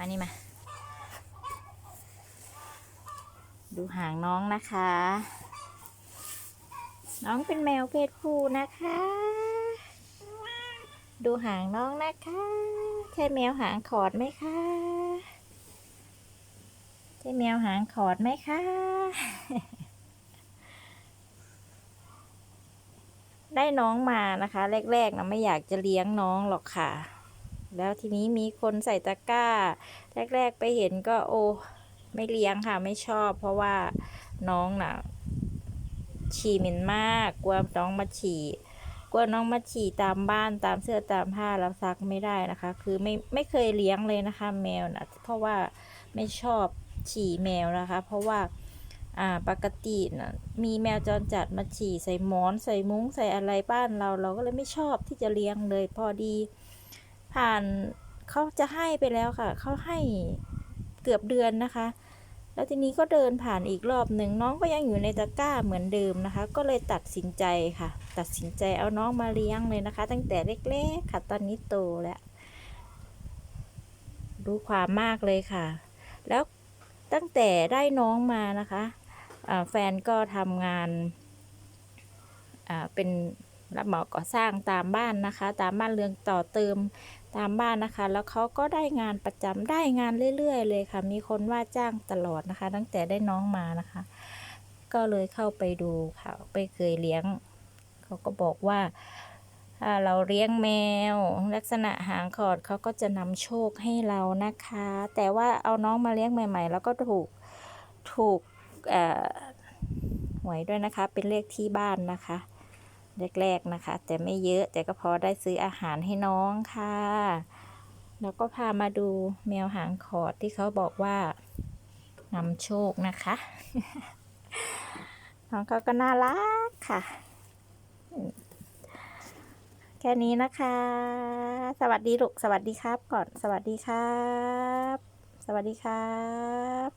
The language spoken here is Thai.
มานี่มา ดูหางน้องนะคะ น้องเป็นแมวเพศผู้นะคะ ดูหางน้องนะคะ ใช่แมวหางขอดไหมคะ ใช่แมวหางขอดไหมคะได้น้องมานะคะ แรกๆนะไม่อยากจะเลี้ยงน้องหรอกค่ะ แล้วทีนี้มีคนใส่ตะกร้า แรก ๆ ไปเห็นก็โอ้ไม่เลี้ยงค่ะไม่ชอบ เพราะว่าน้องน่ะ ฉี่เหม็นมากกลัวน้องมาฉี่กลัวน้องมาฉี่ตามบ้านตามเสื้อตามผ้าแล้วซักไม่ได้นะคะ คือไม่ไม่เคยเลี้ยงเลยนะคะ แมวนะเพราะว่าไม่ชอบฉี่แมวนะคะ เพราะว่าอ่าปกตินะมีแมวจรจัดมาฉี่ใส่หมอนใส่มุ้งใส่อะไรบ้านเรา เราก็เลยไม่ชอบที่จะเลี้ยงเลยพอดี ผ่านเขาจะให้ไปแล้วค่ะ เขาให้เกือบเดือนนะคะ แล้วทีนี้ก็เดินผ่านอีกรอบหนึ่งน้องก็ยังอยู่ในตะกร้าเหมือนเดิมนะคะ ก็เลยตัดสินใจค่ะ ตัดสินใจเอาน้องมาเลี้ยงเลยนะคะ ตั้งแต่เล็กๆค่ะตอนนี้โตแล้วรู้ความมากเลยค่ะ แล้วตั้งแต่ได้น้องมานะคะ แฟนก็ทำงานเป็น รับเหมาก่อสร้างตามบ้านนะคะ ตามบ้านเรือนต่อเติมตามบ้านนะคะ แล้วเขาก็ได้งานประจำได้งานเรื่อย ๆ เลยค่ะ มีคนว่าจ้างตลอดนะคะ ตั้งแต่ได้น้องมานะคะ ก็เลยเข้าไปดูค่ะ ไปเคยเลี้ยง เขาก็บอกว่าถ้าเราเลี้ยงแมว ลักษณะหางขอดเขาก็จะนำโชคให้เรานะคะ แต่ว่าเอาน้องมาเลี้ยงใหม่ ๆ แล้วก็ถูกถูกหวยด้วยนะคะ เป็นเลขที่บ้านนะคะ แรกๆนะคะ แต่ไม่เยอะแต่ก็พอได้ซื้ออาหารให้น้องค่ะ แล้วก็พามาดูแมวหางขอดที่เขาบอกว่านำโชคนะคะน้องเขาก็น่ารักค่ะ แค่นี้นะคะ สวัสดีลูกสวัสดีครับ ก่อนสวัสดีครับ สวัสดีครับ